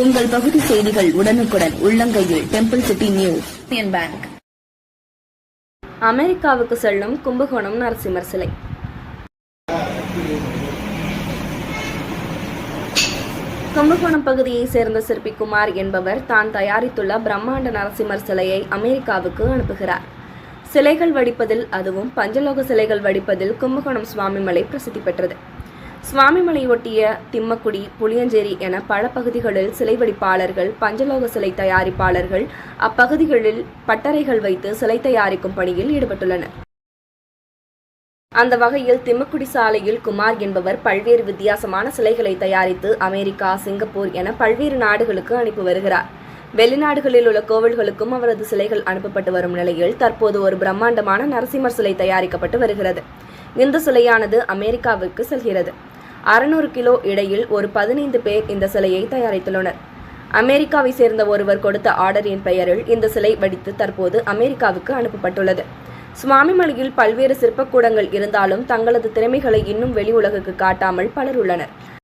உங்கள் பகுதி செய்திகள் உடனுக்குடன் உள்ளங்கையில் டெம்பிள் சிட்டி நியூஸ் பேங்க் அமெரிக்காவுக்கு செல்லும் கும்பகோணம் நரசிம்மர் சிலை. கும்பகோணம் பகுதியைச் சேர்ந்த சிற்பி குமார் என்பவர் தான் தயாரித்துள்ள பிரம்மாண்ட நரசிம்மர் சிலையை அமெரிக்காவுக்கு அனுப்புகிறார். சிலைகள் வடிப்பதில் அதுவும் பஞ்சலோக சிலைகள் வடிப்பதில் கும்பகோணம் சுவாமிமலை பிரசித்தி பெற்றது. சுவாமிமலை ஒட்டிய திம்மக்குடி புளியஞ்சேரி என பல பகுதிகளில் சிலை வடிப்பாளர்கள் பஞ்சலோக சிலை தயாரிப்பாளர்கள் அப்பகுதிகளில் பட்டறைகள் வைத்து சிலை தயாரிக்கும் பணியில் ஈடுபட்டுள்ளனர். அந்த வகையில் திம்மக்குடி சாலையில் குமார் என்பவர் பல்வேறு வித்தியாசமான சிலைகளை தயாரித்து அமெரிக்கா சிங்கப்பூர் என பல்வேறு நாடுகளுக்கு அனுப்பி வருகிறார். வெளிநாடுகளில் உள்ள கோவில்களுக்கும் அவரது சிலைகள் அனுப்பப்பட்டு வரும் நிலையில் தற்போது ஒரு பிரம்மாண்டமான நரசிம்மர் சிலை தயாரிக்கப்பட்டு வருகிறது. இந்த சிலையானது அமெரிக்காவிற்கு செல்கிறது. அறுநூறு கிலோ இடையில் ஒரு பதினைந்து பேர் இந்த சிலையை தயாரித்துள்ளனர். அமெரிக்காவை சேர்ந்த ஒருவர் கொடுத்த ஆர்டரின் பெயரில் இந்த சிலை வடித்து தற்போது அமெரிக்காவுக்கு அனுப்பப்பட்டுள்ளது. சுவாமிமலையில் பல்வேறு சிற்பக்கூடங்கள் இருந்தாலும் தங்களது திறமைகளை இன்னும் வெளி உலகுக்கு காட்டாமல் பலர் உள்ளனர்.